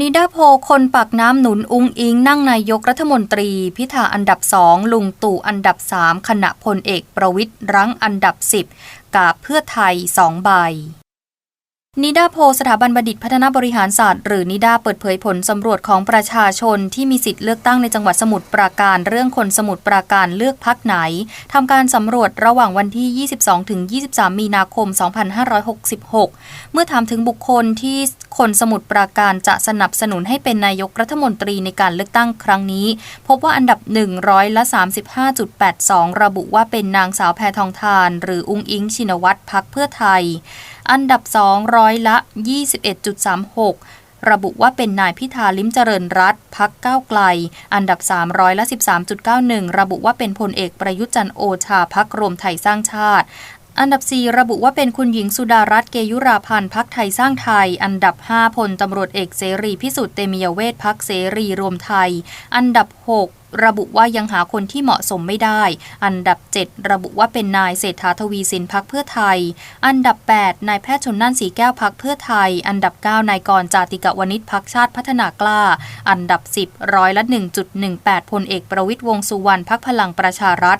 นิดาโพคนปากน้ำหนุนอุงอิงนั่งนายกรัฐมนตรี พิธาอันดับสองลุงตู่อันดับสามขณะพลเอกประวิตรรั้งอันดับสิบกาบเพื่อไทยสองใบ นิดาโพสถาบันบัณฑิตพัฒนาบริหารศาสตร์หรือนิดาเปิดเผยผลสำรวจของประชาชนที่มีสิทธิ์เลือกตั้งในจังหวัดสมุทรปราการ เรื่องคนสมุทรปราการเลือกพักไหนทำการสำรวจระหว่างวันที่ 22 ถึง 23 มีนาคม 2566 เมื่อถามถึงบุคคลที่คนสมุทรปราการจะสนับสนุนให้เป็นนายกรัฐมนตรีในการเลือกตั้งครั้งนี้ พบว่าอันดับ100ละ35.82 ระบุว่าเป็นนางสาวแพทองทาน หรืออุ้งอิงชินวัตรพักเพื่อไทย อันดับ 2 ร้อยละ 21.36 ระบุว่าเป็นนายพิธาลิ้มเจริญรัตพักก้าวไกล อันดับ 3 ร้อยละ 13.91 ระบุว่าเป็นพลเอกประยุจันโอชาพักรวมไทยสร้างชาติอันดับ 4 ระบุว่าเป็นคุณหญิงสุดารัตน์เกยุราพันธ์พักไทยสร้างไทย อันดับ 5 พลตำรวจเอกเสรีพิสุทธิ์เตมียเวทพักเสรีรวมไทย อันดับ 6 ระบุว่ายังหาคนที่เหมาะสมไม่ได้ อันดับ 7 ระบุว่าเป็นนายเศรษฐาทวีสินพักเพื่อไทย อันดับ 8 นายแพทย์ชนน่นสีแก้วพักเพื่อไทย อันดับ 9 นายกรจาติกวณิชพักชาติพัฒนากล้า อันดับ 10 ร้อยละ 1.18พลเอกประวิตยวงสุวรรณพักพลังประชารัฐ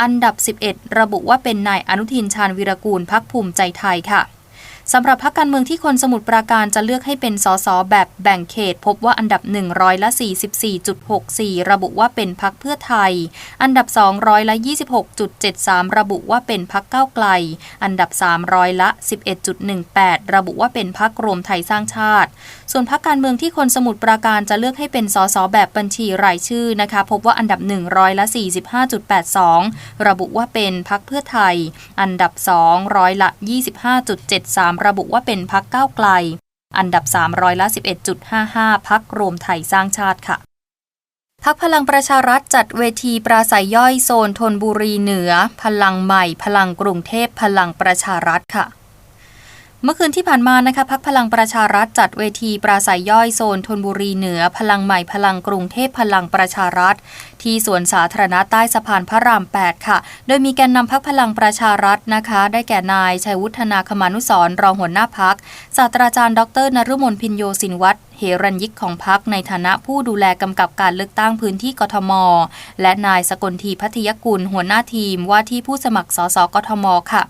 อันดับ 11 ระบุว่าเป็นนายอนุทินชาญวิรกูลพักภูมิใจไทยค่ะ สำหรับพรรคการเมืองที่คนสมุทรปราการจะเลือกให้เป็นสสแบบแบ่งเขต พบว่าอันดับ1ร้อยละ44.64 ระบุว่าเป็นพรรคเพื่อไทย อันดับ2ร้อยละ26.73 ระบุว่าเป็นพรรคก้าวไกล อันดับ3ร้อยละ 11.18 ระบุว่าเป็นพรรครวมไทยสร้างชาติ ส่วนพรรคการเมืองที่คนสมุทรปราการจะเลือกให้เป็นสสแบบบัญชีรายชื่อนะคะพบว่าอันดับ1ร้อยละ 45.82 ระบุว่าเป็นพรรคเพื่อไทย อันดับ2ร้อยละ 25.73 ระบุว่าเป็นพักก้าวไกล อันดับ3ร้อยละ 11.55 พักรวมไทยสร้างชาติค่ะพักพลังประชารัฐจัดเวทีปราศัยย่อยโซนทนบุรีเหนือ พลังใหม่ พลังกรุงเทพพลังประชารัฐค่ะ เมื่อคืนที่ผ่านมานะคะพักพลังประชารัฐจัดเวทีปราศัยย่อยโซนทนบุรีเหนือ พลังใหม่พลังกรุงเทพพลังประชารัฐ ที่สวนสาธารณะใต้สะพานพระราม 8 ค่ะ โดยมีแกนนำพักพลังประชารัฐนะคะ ได้แก่นายชัยวุฒนาคมานุสรรองหัวหน้าพักศาสตราจารย์ ดรนรุมนพินโยสินวัตรเฮรัญยิกของพักในฐานะผู้ดูแลกำกับการเลือกตั้งพื้นที่กทม และนายสกลทีพัทยกุลหัวหน้าทีมว่าที่ผู้สมัครสสกทมค่ะ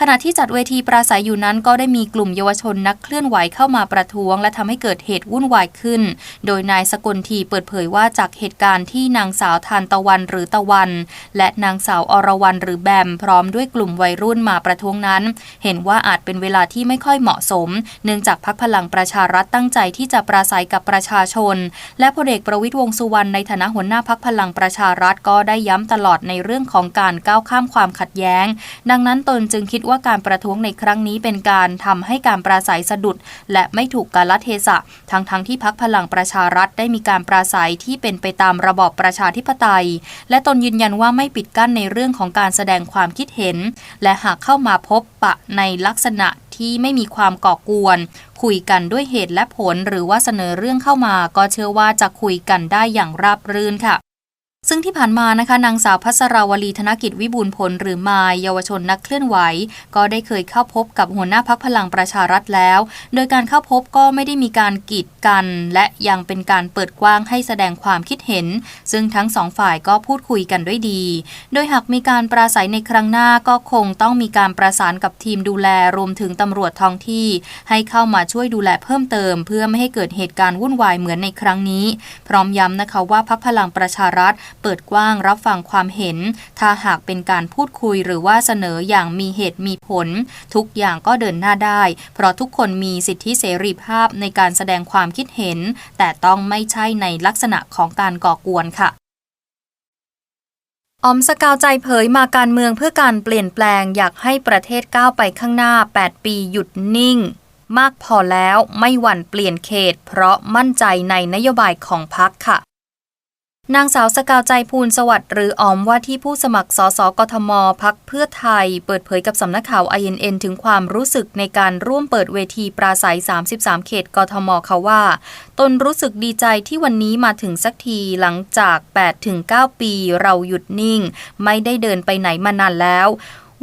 ขณะที่จัดเวทีปราศัยอยู่นั้นก็ได้มีกลุ่มเยาวชนนักเคลื่อนไหวเข้ามาประท้วง และทำให้เกิดเหตุวุ่นวายขึ้น โดยนายสกลทีเปิดเผยว่าจากเหตุการณ์ที่นางสาวทานตะวันหรือตะวัน และนางสาวอรวรรณหรือแบมพร้อมด้วยกลุ่มวัยรุ่นมาประท้วงนั้น เห็นว่าอาจเป็นเวลาที่ไม่ค่อยเหมาะสม เนื่องจากพักพลังประชารัฐตั้งใจที่จะปราศัยกับประชาชน และพลเอกประวิตยวงสุวรรณในฐานะหัวหน้าพักพลังประชารัฐก็ได้ย้ำตลอดในเรื่องของการก้าวข้ามความขัดแย้ง ดังนั้นตนจึงคิดว่าการประท้วงในครั้งนี้เป็นการทำให้การปราศัยสะดุด และไม่ถูกกาลเทศะ ทั้งๆทที่พักพลังประชารัฐได้มีการปราศัยที่เป็นไปตามระบอบประชาธิปไตย และตนยืนยันว่าไม่ปิดกั้นในเรื่องของการแสดงความคิดเห็น และหากเข้ามาพบปะในลักษณะที่ไม่มีความก่อกวน คุยกันด้วยเหตุและผลหรือว่าเสนอเรื่องเข้ามา ก็เชื่อว่าจะคุยกันได้อย่างราบรื่นค่ะ ซึ่งที่ผ่านมานะคะนางสาวพัสราวลีธนกิจวิบูลผลหรือมายเยาวชนนักเคลื่อนไหว ก็ได้เคยเข้าพบกับหัวหน้าพักพลังประชารัฐแล้ว โดยการเข้าพบก็ไม่ได้มีการกีดกัน และยังเป็นการเปิดกว้างให้แสดงความคิดเห็น ซึ่งทั้งสองฝ่ายก็พูดคุยกันด้วยดี โดยหากมีการปราศัยในครั้งหน้าก็คงต้องมีการประสานกับทีมดูแลรวมถึงตำรวจท้องที่ ให้เข้ามาช่วยดูแลเพิ่มเติม เพื่อไม่ให้เกิดเหตุการณ์วุ่นวายเหมือนในครั้งนี้ พร้อมย้ำนะคะว่าพักพลังประชารัฐ เปิดกว้างรับฟังความเห็น ถ้าหากเป็นการพูดคุยหรือว่าเสนออย่างมีเหตุมีผล ทุกอย่างก็เดินหน้าได้ เพราะทุกคนมีสิทธิเสรีภาพในการแสดงความคิดเห็น แต่ต้องไม่ใช่ในลักษณะของการก่อกวนค่ะอมสกาวใจเผยมาการเมืองเพื่อการเปลี่ยนแปลงอยากให้ประเทศก้าวไปข้างหน้า 8 ปีหยุดนิ่ง มากพอแล้วไม่หวั่นเปลี่ยนเขต เพราะมั่นใจในนโยบายของพรรคค่ะ นางสาวสกาวใจภูลสวัสดิ์หรือออมว่าที่ผู้สมัครสสกทมพักเพื่อไทย เปิดเผยกับสำนักข่าว INN ถึงความรู้สึกในการร่วมเปิดเวทีปราศัย 33 เขตกทมเขาว่า ตนรู้สึกดีใจที่วันนี้มาถึงสักทีหลังจาก8-9 ปีเราหยุดนิ่ง ไม่ได้เดินไปไหนมานานแล้ว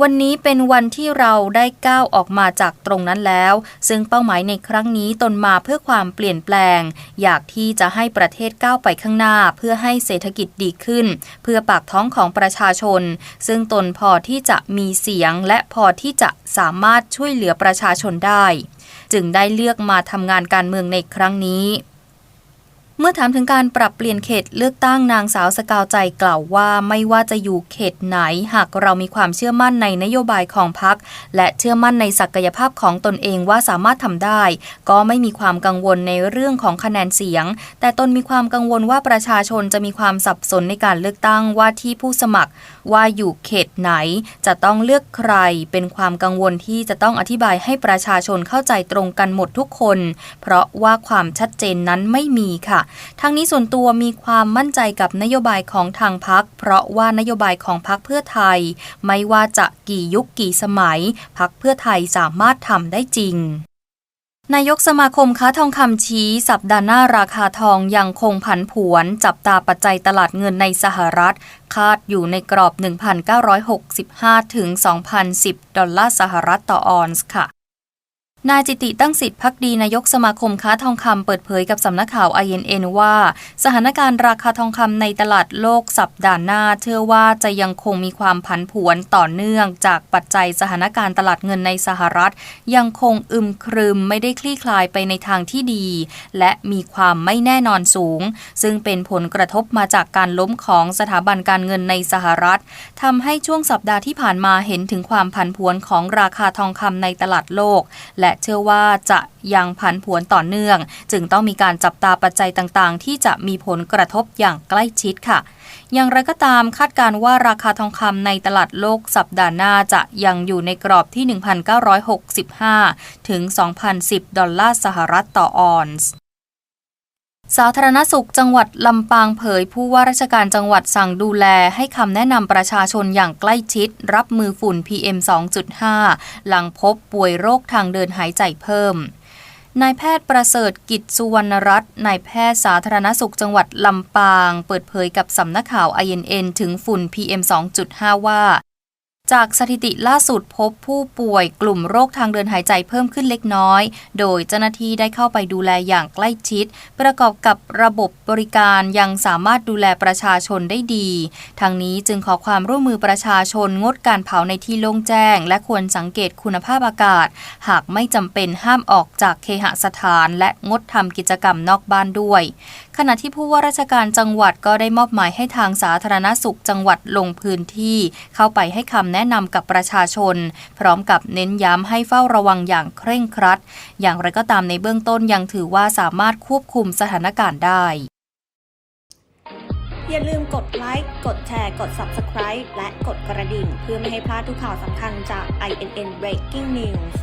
วันนี้เป็นวันที่เราได้ก้าวออกมาจากตรงนั้นแล้ว ซึ่งเป้าหมายในครั้งนี้ตนมาเพื่อความเปลี่ยนแปลง อยากที่จะให้ประเทศก้าวไปข้างหน้า เพื่อให้เศรษฐกิจดีขึ้น เพื่อปากท้องของประชาชน ซึ่งตนพอที่จะมีเสียงและพอที่จะสามารถช่วยเหลือประชาชนได้ จึงได้เลือกมาทำงานการเมืองในครั้งนี้ เมื่อถามถึงการปรับเปลี่ยนเขตเลือกตั้งนางสาวสกาวใจกล่าวว่าไม่ว่าจะอยู่เขตไหน หากเรามีความเชื่อมั่นในนโยบายของพรรคและเชื่อมั่นในศักยภาพของตนเองว่าสามารถทำได้ ก็ไม่มีความกังวลในเรื่องของคะแนนเสียง แต่ตนมีความกังวลว่าประชาชนจะมีความสับสนในการเลือกตั้งว่าที่ผู้สมัคร ว่าอยู่เขตไหน จะต้องเลือกใคร เป็นความกังวลที่จะต้องอธิบายให้ประชาชนเข้าใจตรงกันหมดทุกคน เพราะว่าความชัดเจนนั้นไม่มีค่ะทั้งนี้ส่วนตัวมีความมั่นใจกับนโยบายของทางพัก เพราะว่านโยบายของพักเพื่อไทย ไม่ว่าจะกี่ยุคกี่สมัย พักเพื่อไทยสามารถทำได้จริงนายกสมาคมค้าทองคำชี้ สัปดาห์หน้าราคาทองยังคงผันผวน จับตาปัจจัยตลาดเงินในสหรัฐ คาดอยู่ในกรอบ 1,965 ถึง 2,010 ดอลลาร์สหรัฐต่อออนซ์ค่ะ นายจิติตั้งสิทธิพักดีนายกสมาคมค้าทองคำเปิดเผยกับสำนักข่าว INN ว่า สถานการณ์ราคาทองคำในตลาดโลกสัปดาห์หน้า เชื่อว่าจะยังคงมีความผันผวนต่อเนื่องจากปัจจัยสถานการณ์ตลาดเงินในสหรัฐ ยังคงอึมครึมไม่ได้คลี่คลายไปในทางที่ดี และมีความไม่แน่นอนสูง ซึ่งเป็นผลกระทบมาจากการล้มของสถาบันการเงินในสหรัฐทำให้ช่วงสัปดาห์ที่ผ่านมาเห็นถึงความผันผวนของราคาทองคำในตลาดโลก และเชื่อว่าจะยังผันผวนต่อเนื่อง จึงต้องมีการจับตาปัจจัยต่างๆ ที่จะมีผลกระทบอย่างใกล้ชิดค่ะ อย่างไรก็ตามคาดการณ์ว่าราคาทองคำในตลาดโลกสัปดาห์หน้าจะยังอยู่ในกรอบที่ 1,965 ถึง 2,010 ดอลลาร์สหรัฐต่อออนซ์ สาธารณสุขจังหวัดลำปางเผย ผู้ว่าราชการจังหวัดสั่งดูแลให้คำแนะนำประชาชนอย่างใกล้ชิด รับมือฝุ่น PM 2.5 หลังพบป่วยโรคทางเดินหายใจเพิ่มนายแพทย์ประเสริฐกิจสุวรรณรัตน์นายแพทย์สาธารณสุขจังหวัดลำปาง เปิดเผยกับสำนักข่าว INN ถึงฝุ่น PM 2.5 ว่า จากสถิติล่าสุดพบผู้ป่วยกลุ่มโรคทางเดินหายใจเพิ่มขึ้นเล็กน้อย โดยเจ้าหน้าที่ได้เข้าไปดูแลอย่างใกล้ชิด ประกอบกับระบบบริการยังสามารถดูแลประชาชนได้ดี ทางนี้จึงขอความร่วมมือประชาชนงดการเผาในที่โล่งแจ้ง และควรสังเกตคุณภาพอากาศ หากไม่จำเป็นห้ามออกจากเคหสถาน และงดทำกิจกรรมนอกบ้านด้วยขณะที่ผู้ว่าราชการจังหวัดก็ได้มอบหมายให้ทางสาธารณสุขจังหวัดลงพื้นที่ เข้าไปให้คำแนะนำกับประชาชน พร้อมกับเน้นย้ำให้เฝ้าระวังอย่างเคร่งครัด อย่างไรก็ตามในเบื้องต้นยังถือว่าสามารถควบคุมสถานการณ์ได้ อย่าลืมกดไลค์ กดแชร์ กด Subscribe และกดกระดิ่ง เพื่อไม่ให้พลาดทุกข่าวสำคัญจาก INN Breaking News